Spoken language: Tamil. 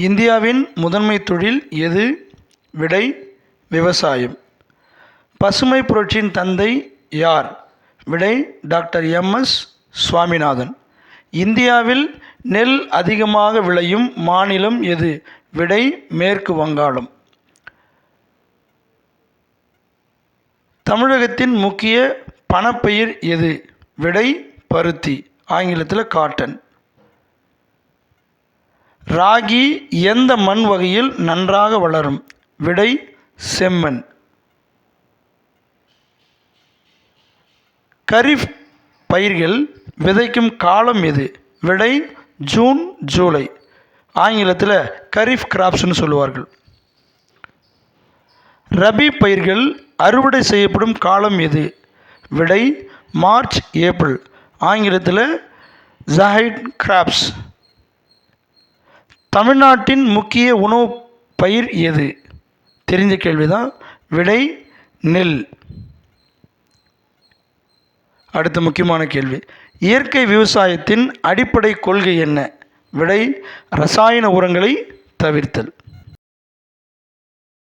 இந்தியாவின் முதன்மை தொழில் எது? விடை விவசாயம். பசுமை புரட்சியின் தந்தை யார்? விடை டாக்டர் எம்எஸ் சுவாமிநாதன். இந்தியாவில் நெல் அதிகமாக விளையும் மாநிலம் எது? விடை மேற்கு வங்காளம். தமிழகத்தின் முக்கிய பணப்பயிர் எது? விடை பருத்தி ஆங்கிலத்தில் காட்டன். ராகி எந்த மண் வகையில் நன்றாக வளரும்? விடை செம்மண். கரிஃப் பயிர்கள் விதைக்கும் காலம் எது? விடை ஜூன் ஜூலை. ஆங்கிலத்தில் கரிஃப் கிராப்ஸ்னு சொல்லுவார்கள். ரபி பயிர்கள் அறுவடை செய்யப்படும் காலம் எது? விடை மார்ச் ஏப்ரல். ஆங்கிலத்தில் ஜஹைட் கிராப்ஸ். தமிழ்நாட்டின் முக்கிய உணவு பயிர் எது? தெரிஞ்ச கேள்விதான். விடை நெல். அடுத்த முக்கியமான கேள்வி. இயற்கை விவசாயத்தின் அடிப்படை கொள்கை என்ன? விடை ரசாயன உரங்களை தவிர்த்தல்.